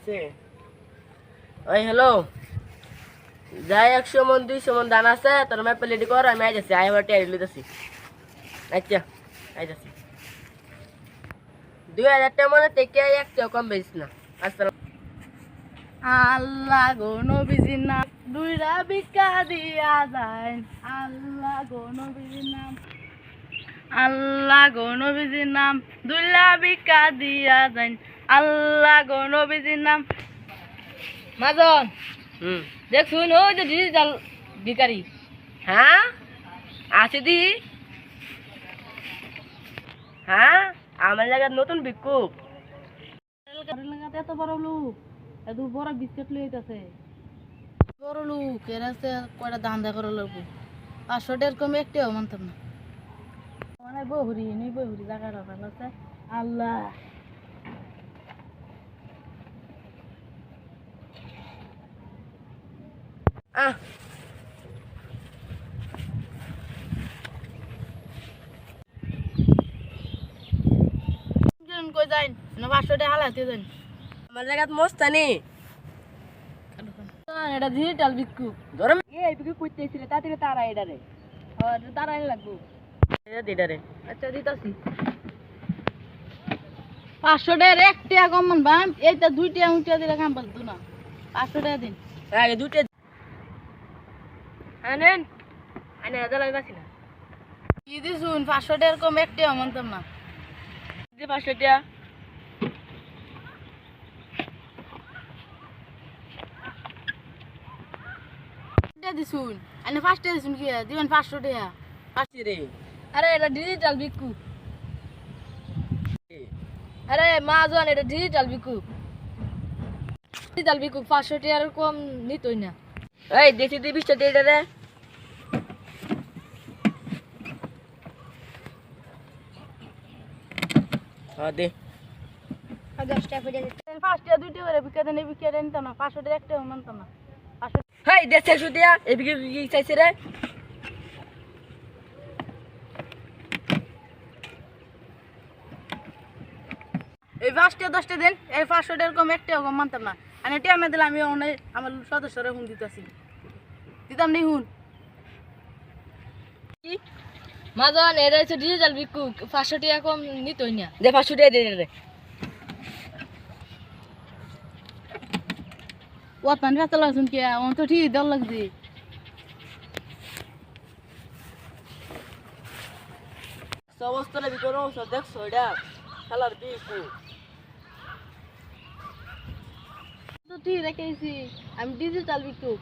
আইছে ওই হ্যালো যাই একশো মন দুইশো মন দান আছে, তোর ম্যাপ রেডি কর, আমি আই যাচ্ছি আই টিয়ারি লইতেছি। আচ্ছা আই যাচ্ছি দুই হাজার টাকা মনে থেকে একটাও কম বেশি না। আসসালাম। আল্লাহ গো নবীজির নাম, দুইরা ভিক্ষা দিয়া যায়। আল্লাহ গো নবীজির নাম। আল্লাহ গো নবীজির নাম দুইরা ভিক্ষা দিয়া যায় আল্লাহ গো নবীজির নাম। মাজন হুম। দেখ শুন ও যে ডিজিটাল ভিকারি হ্যাঁ? আছে দি। হ্যাঁ? আমার জায়গায় নতুন বিক্ষোভ এত বড় লোক এত বড় বিস্কুট লইতেছে বড় লোক এর আছে কয়টা ধান্দা করে পাঁচশো এরকম একটাও মানতাম না। মানে বহুরি নি বহুরি জায়গাটা ভালো আছে। আল্লাহ। আহ। কই যাইন? না পাঁচশো টাকা হালাতে যাইন। আমার জায়গাত মস্তানি এটা ডিজিটাল বিক্কু ধরম এই বিক্রি করতে এসেছিলে তাড়াতাড়ি তারা এটা রে তারাই লাগবো। এটা দিটা রে আচ্ছা দিতাছি। পাঁচশো টাকার এক টাকা কম বাম এইটা দুই টাকা দিলে কাম পালতো না। পাঁচশো টাকা দিন। আগে দুটো আনেন। আনে হাজার লাগবে না। কি দিছুন? পাঁচশো টাকার কম এক টাকা মানতাম না। যে পাঁচশো টাকা। টাকা দিছুন? আনে পাঁচ টাকা দিছুন কি? দিবেন পাঁচশো টাকা। পাঁচশো রে আরে এটা ডিজিটাল বিক্কু আরে মাজন এটা ডিজিটাল বিক্কু ডিজিটাল বিক্কু পাঁচশো টাকার কম নিতই না। এই দেশি দিয়ে বিশটা এটা রে হ্যাঁ দে। পাঁচশো টাকা এক মানতাম না। পাঁচশো হাই দেশ একশো দিয়া এই বিক্রি কি চাইছে রে? এই পাঁচটা দশটা দিন এই পাঁচশো টাকার কম একটা কম মানতাম না। আর এটা আমি দিলে আমি অনেক আমার সদস্যরা হুন দিতেছি। দিতাম নেই হুন? মাজন এটা হচ্ছে ডিজিটাল বিক্কু পাঁচশো টাকা কম নিতই না। দে পাঁচশো টাকা দিয়ে রে পানি ব্যস্ত লাগছুন কে অন তো ঠিক দল লাগছে। সমস্ত বিক্রি করো দেখছ এটা? খেলার বিকু তো ঠিক রেখেছি আমি ডিজিটাল বিক্কু